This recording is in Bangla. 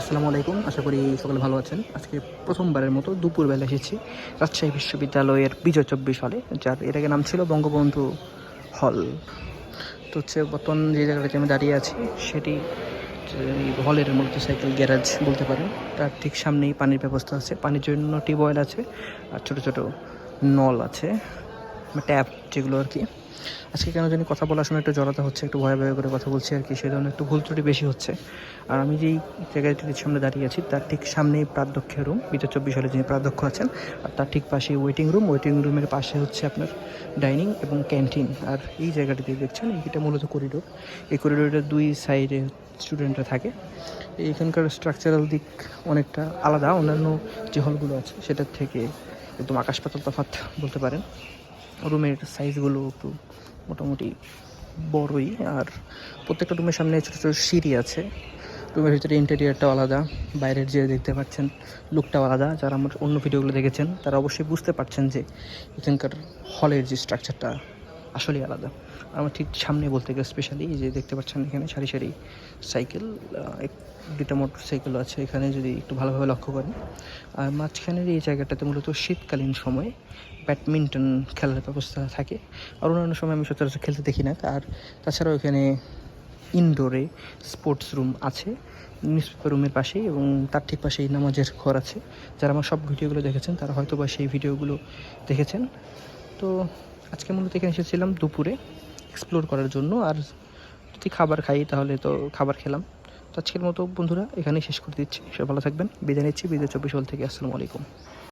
আসসালামু আলাইকুম। আশা করি সকলে ভালো আছেন। আজকে প্রথমবারের মতো দুপুরবেলা এসেছি রাজশাহী বিশ্ববিদ্যালয়ের বিজয় চব্বিশ হলে, যার এর আগে নাম ছিল বঙ্গবন্ধু হল। তো হচ্ছে বর্তমান যে জায়গাটাতে আমি দাঁড়িয়ে আছি, সেটি হলের মূলত সাইকেল গ্যারাজ বলতে পারেন। তার ঠিক সামনেই পানির ব্যবস্থা আছে। পানির জন্য টিউবওয়েল আছে আর ছোটো ছোটো নল আছে। ট্যাপ যেগুলো আর কি। আজকে কেন জানি কথা বলার সময় একটু জড়াতে হচ্ছে, একটু ভয় ভয় করে কথা বলছি আর কি, সেই ধরনের একটু ভুল ত্রুটি বেশি হচ্ছে। আর আমি যেই জায়গাটির সামনে দাঁড়িয়ে আছি, তার ঠিক সামনেই প্রাধ্যক্ষের রুম বিদ্যা চব্বিশ সালে যিনি প্রাধ্যক্ষ আছেন, আর তার ঠিক পাশেই ওয়েটিং রুম ওয়েটিং রুমের পাশে হচ্ছে আপনার ডাইনিং এবং ক্যান্টিন আর এই জায়গাটিতে দেখছেন, এইটা মূলত করিডোর এই করিডোরের দুই সাইডে স্টুডেন্টরা থাকে। এইখানকার স্ট্রাকচারাল দিক অনেকটা আলাদা, অন্যান্য যে হলগুলো আছে, সেটার থেকে একদম আকাশ পাতাল তফাৎ বলতে পারেন। রুমের সাইজগুলো একটু মোটামুটি বড়ই, আর প্রত্যেকটা রুমের সামনে ছোটো ছোটো সিঁড়ি আছে। রুমের ভিতরে ইন্টেরিয়ারটাও আলাদা, বাইরের যে দেখতে পাচ্ছেন লুকটাও আলাদা। যারা আমার অন্য ভিডিওগুলো দেখেছেন, তারা অবশ্যই বুঝতে পারছেন যে এখানকার হলের যে স্ট্রাকচারটা আসলেই আলাদা। আমার ঠিক সামনে বলতে গেলে স্পেশালি যে দেখতে পাচ্ছেন এখানে সারি সারি সাইকেল দুইটা মোটর সাইকেল আছে। এখানে যদি একটু ভালোভাবে লক্ষ্য করেন, আর মাঝখানের এই জায়গাটাতে মূলত শীতকালীন সময়ে ব্যাডমিন্টন খেলার ব্যবস্থা থাকে। আর অন্যান্য সময় আমি সচরাচর খেলতে দেখি না। আর তাছাড়াও এখানে ইনডোরে স্পোর্টস রুম আছে নিউজ পেপার রুমের পাশেই এবং তার ঠিক পাশেই নামাজের ঘর আছে। যারা আমার সব ভিডিওগুলো দেখেছেন, তারা হয়তো বা সেই ভিডিওগুলো দেখেছেন। তো আজকে মূলত এখানে এসেছিলাম দুপুরে এক্সপ্লোর করার জন্য। আর যদি খাবার খাই, তাহলে তো খাবার খেলাম। তো আজকের মতো বন্ধুরা, এখানেই শেষ করে দিচ্ছি। সব ভালো থাকবেন। বিদায় নিচ্ছি। বিদায় চব্বিশ হল থেকে। আসসালামু আলাইকুম।